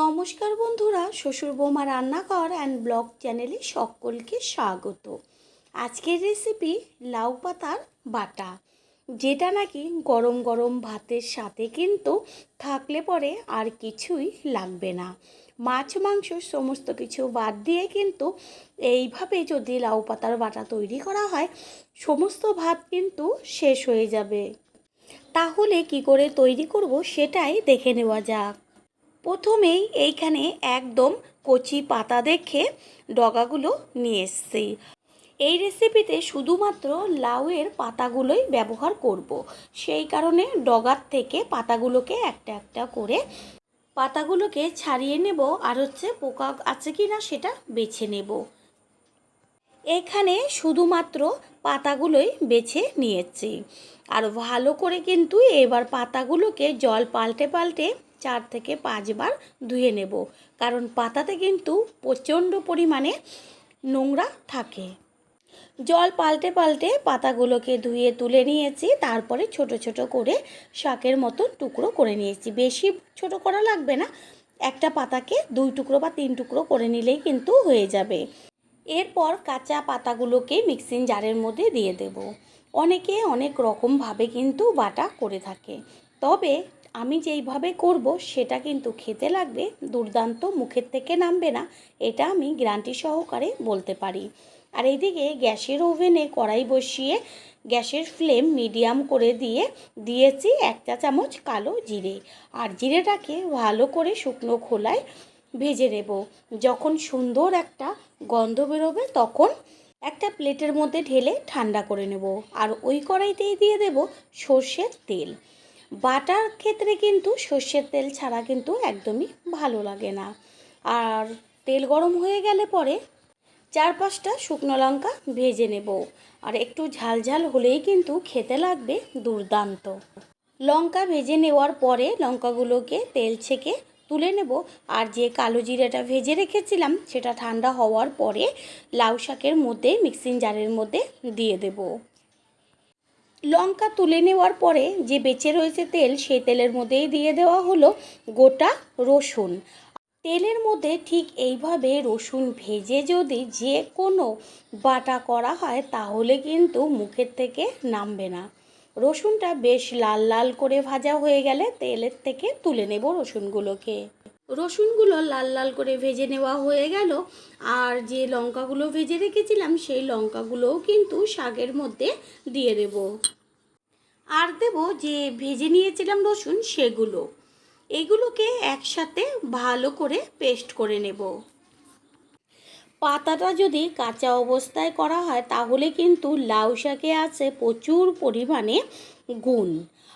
নমস্কার বন্ধুরা, শ্বশুর বৌমা রান্নাঘর অ্যান্ড ব্লগ চ্যানেলে সকলকে স্বাগত। আজকের রেসিপি লাউ পাতার বাটা, যেটা নাকি গরম গরম ভাতের সাথে কিন্তু থাকলে পরে আর কিছুই লাগবে না। মাছ, মাংস সমস্ত কিছু বাদ দিয়ে কিন্তু এইভাবে যদি লাউ পাতার বাটা তৈরি করা হয়, সমস্ত ভাত কিন্তু শেষ হয়ে যাবে। তাহলে কি করে তৈরি করব সেটাই দেখে নেওয়া যাক। প্রথমেই এইখানে একদম কচি পাতা দেখে ডগাগুলো নিয়ে এসছি। এই রেসিপিতে শুধুমাত্র লাউয়ের পাতাগুলোই ব্যবহার করব। সেই কারণে ডগার থেকে পাতাগুলোকে একটা একটা করে পাতাগুলোকে ছাড়িয়ে নেব আর হচ্ছে পোকা আছে কি না সেটা বেছে নেব। এখানে শুধুমাত্র পাতাগুলোই বেছে নিয়েছি। আর ভালো করে কিন্তু এবার পাতাগুলোকে জল পাল্টে পাল্টে চার থেকে পাঁচবার ধুয়ে নেব। কারণ পাতাতে কিন্তু প্রচণ্ড পরিমাণে নোংরা থাকে। জল পাল্টে পাল্টে পাতাগুলোকে ধুয়ে তুলে নিয়েছি, তারপরে ছোট ছোট করে শাকের মতো টুকরো করে নিয়েছি। বেশি ছোট করা লাগবে না, একটা পাতাকে দুই টুকরো বা তিন টুকরো করে নিলেই কিন্তু হয়ে যাবে। এরপর কাঁচা পাতাগুলোকে মিক্সিং জারের মধ্যে দিয়ে দেব। অনেকে অনেক রকমভাবে কিন্তু বাটা করে থাকে। তবে আমি যেইভাবে করব, সেটা কিন্তু খেতে লাগবে, দুর্দান্ত মুখের থেকে নামবে না, এটা আমি গ্যারান্টি সহকারে বলতে পারি। আর এইদিকে গ্যাসের ওভেনে কড়াই বসিয়ে গ্যাসের ফ্লেম মিডিয়াম করে দিয়ে দিয়েছি এক চা চামচ কালো জিরে। আর জিরেটাকে ভালো করে শুকনো খোলায় ভেজে নেব। যখন সুন্দর একটা গন্ধ বেরোবে, তখন একটা প্লেটের মধ্যে ঢেলে ঠান্ডা করে নেব। আর ওই কড়াইতেই দিয়ে দেব সর্ষের তেল। বাটার ক্ষেত্রে কিন্তু সর্ষের তেল ছাড়া কিন্তু একদমই ভালো লাগে না। আর তেল গরম হয়ে গেলে পরে চার পাঁচটা শুকনো লঙ্কা ভেজে নেব। আর একটু ঝাল ঝাল হলেই কিন্তু খেতে লাগবে দুর্দান্ত। লঙ্কা ভেজে নেওয়ার পরে লঙ্কাগুলোকে তেল ছেঁকে তুলে নেব। আর যে কালো জিরাটা ভেজে রেখেছিলাম সেটা ঠান্ডা হওয়ার পরে লাউ শাকের মধ্যে মিক্সিং জারের মধ্যে দিয়ে দেব। লঙ্কা তুলে নেওয়ার পরে যে বেঁচে রয়েছে তেল, সেই তেলের মধ্যেই দিয়ে দেওয়া হলো গোটা রসুন। তেলের মধ্যে ঠিক এইভাবে রসুন ভেজে যদি যে কোনো বাটা করা হয়, তাহলে কিন্তু মুখের থেকে নামবে না। রসুনটা বেশ লাল লাল করে ভাজা হয়ে গেলে তেলের থেকে তুলে নেব রসুনগুলোকে। রসুনগুলো লাল লাল করে ভেজে নেওয়া হয়ে গেল। আর যে লঙ্কাগুলো ভেজে রেখেছিলাম, সেই লঙ্কাগুলোও কিন্তু শাকের মধ্যে দিয়ে দেব। আর দেব যে ভেজে নিয়েছিলাম রসুন, সেগুলো। এগুলোকে একসাথে ভালো করে পেস্ট করে নেব। পাতাটা যদি কাঁচা অবস্থায় করা হয়, তাহলে কিন্তু লাউ শাকে আছে প্রচুর পরিমাণে গুণ।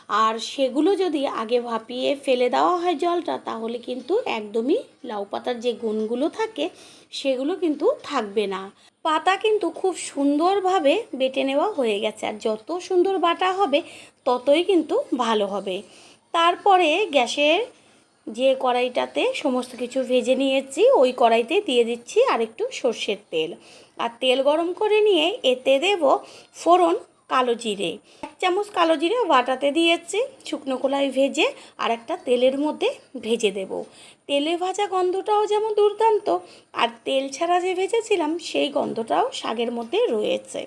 আর সেগুলো যদি আগে ভাপিয়ে ফেলে দেওয়া হয় জলটা, তাহলে কিন্তু একদমই লাউ পাতার যে গুণগুলো থাকে, সেগুলো কিন্তু থাকবে না। পাতা কিন্তু খুব সুন্দরভাবে বেটে নেওয়া হয়ে গেছে, আর যত সুন্দর বাটা হবে, ততই কিন্তু ভালো হবে। তারপরে গ্যাসের যে কড়াইটাতে সমস্ত কিছু ভেজে নিয়েছি, ওই কড়াইতে দিয়ে দিচ্ছি আর একটু সর্ষের তেল। আর তেল গরম করে নিয়ে এতে দেব ফোড়ন কালো জিরে। এক চামচ কালো জিরে বাটাতে দিয়েছি। শুকনো কলাই ভেজে আর একটা তেলের মধ্যে ভেজে দেব। তেলে ভাজা গন্ধটাও যেমন দুর্দান্ত, আর তেল ছাড়া যে ভেজেছিলাম সেই গন্ধটাও শাকের মধ্যে রয়েছে।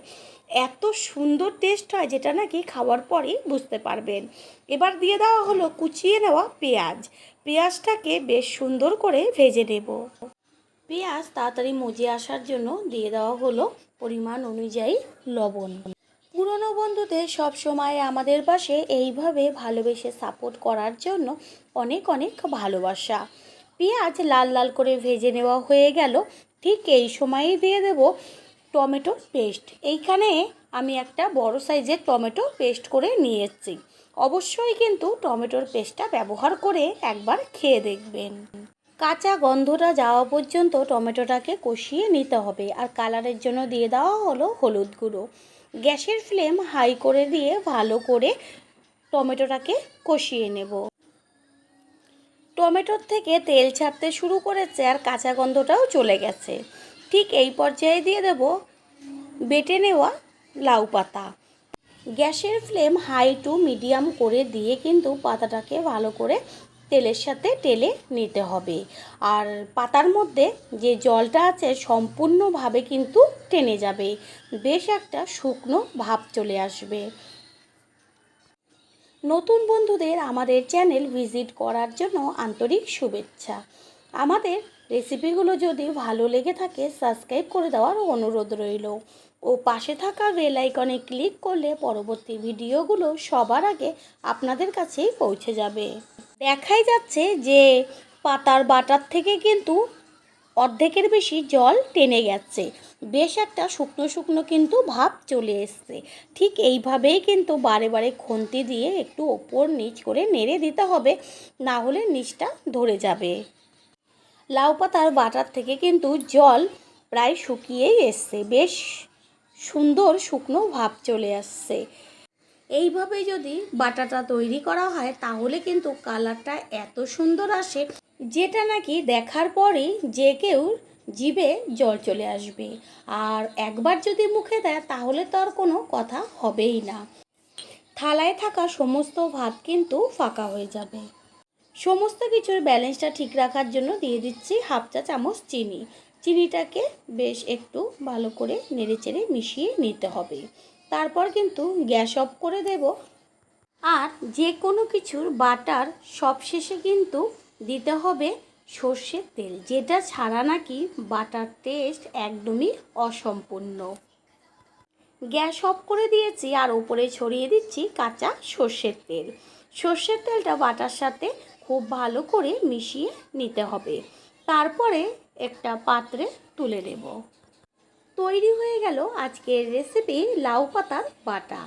এত সুন্দর টেস্ট হয় যেটা নাকি খাওয়ার পরেই বুঝতে পারবেন। এবার দিয়ে দেওয়া হলো কুচিয়ে নেওয়া পেঁয়াজ। পেঁয়াজটাকে বেশ সুন্দর করে ভেজে নেব। পেঁয়াজ তাড়াতাড়ি মজে আসার জন্য দিয়ে দেওয়া হলো পরিমাণ অনুযায়ী লবণ। পুরনো বন্ধুদের সব সময় আমাদের পাশে এইভাবে ভালোবেসে সাপোর্ট করার জন্য অনেক অনেক ভালোবাসা। পেঁয়াজ লাল লাল করে ভেজে নেওয়া হয়ে গেল। ঠিক এই সময়ই দিয়ে দেব টমেটো পেস্ট এইখানে আমি একটা বড় সাইজের টমেটো পেস্ট করে নিয়ে এসেছি অবশ্যই কিন্তু টমেটোর পেস্টটা ব্যবহার করে একবার খেয়ে দেখবেন। কাঁচা গন্ধটা যাওয়া পর্যন্ত টমেটোটাকে কষিয়ে নিতে হবে। আর কালারের জন্য দিয়ে দেওয়া হলো হলুদ গুঁড়ো। গ্যাসের ফ্লেম হাই করে দিয়ে ভালো করে টমেটোটাকে কষিয়ে নেব। টমেটোর থেকে তেল ছাড়তে শুরু করেছে আর কাঁচা গন্ধটাও চলে গেছে। ঠিক এই পর্যায়ে দিয়ে দেব বেটে নেওয়া লাউ পাতা। গ্যাসের ফ্লেম হাই টু মিডিয়াম করে দিয়ে কিন্তু পাতাটাকে ভালো করে তেলের সাথে টেলে নিতে হবে। আর পাতার মধ্যে যে জলটা আছে সম্পূর্ণভাবে কিন্তু টেনে যাবে। বেশ একটা শুকনো ভাব চলে আসবে। নতুন বন্ধুদের আমাদের চ্যানেল ভিজিট করার জন্য আন্তরিক শুভেচ্ছা। আমাদের রেসিপিগুলো যদি ভালো লেগে থাকে, সাবস্ক্রাইব করে দেওয়ার অনুরোধ রইল। ও পাশে থাকা বেল আইকনে ক্লিক করলে পরবর্তী ভিডিওগুলো সবার আগে আপনাদের কাছেই পৌঁছে যাবে। দেখাই যাচ্ছে যে পাতার বাটার থেকে কিন্তু অর্ধেকের বেশি জল টেনে গেছে। বেশ একটা শুকনো শুকনো কিন্তু ভাব চলে এসছে। ঠিক এইভাবেই কিন্তু বারে বারে খুন্তি দিয়ে একটু ওপর নিচ করে নেড়ে দিতে হবে, না হলে নিচটা ধরে যাবে। লাউ পাতার বাটার থেকে কিন্তু জল প্রায় শুকিয়েই এসছে। বেশ সুন্দর শুকনো ভাব চলে আসছে। এইভাবে যদি বাটাটা তৈরি করা হয়, তাহলে কিন্তু কালারটা এত সুন্দর আসে, যেটা নাকি দেখার পরেই যে কেউ জিভে জল চলে আসবে। আর একবার যদি মুখে দেয়, তাহলে তো আর কোনো কথা হবেই না। থালায় থাকা সমস্ত ভাত কিন্তু ফাঁকা হয়ে যাবে। সমস্ত কিছুর ব্যালেন্সটা ঠিক রাখার জন্য দিয়ে দিচ্ছি হাফ চা চামচ চিনি। চিনিটাকে বেশ একটু ভালো করে নেড়েচেড়ে মিশিয়ে নিতে হবে। তারপর কিন্তু গ্যাস অফ করে দেব। আর যে কোনো কিছুর বাটার সবশেষে কিন্তু দিতে হবে সর্ষের তেল, যেটা ছাড়া নাকি বাটার টেস্ট একদমই অসম্পূর্ণ। গ্যাস অফ করে দিয়েছি আর ওপরে ছড়িয়ে দিচ্ছি কাঁচা সর্ষের তেল। সর্ষের তেলটা বাটার সাথে খুব ভালো করে মিশিয়ে নিতে হবে। তারপরে একটা পাত্রে তুলে নেব। তৈরি হয়ে গেল আজকের রেসিপি লাউ পাতার বাটা।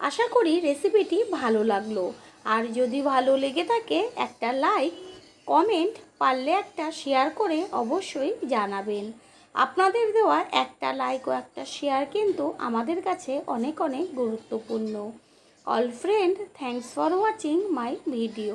আশা করি রেসিপিটি ভালো লাগল। আর যদি ভালো লেগে থাকে, একটা লাইক কমেন্ট পারলে একটা শেয়ার করে অবশ্যই জানাবেন। আপনাদের দেওয়া একটা লাইক ও একটা শেয়ার কিন্তু আমাদের কাছে অনেক অনেক গুরুত্বপূর্ণ। All friend thanks for watching my video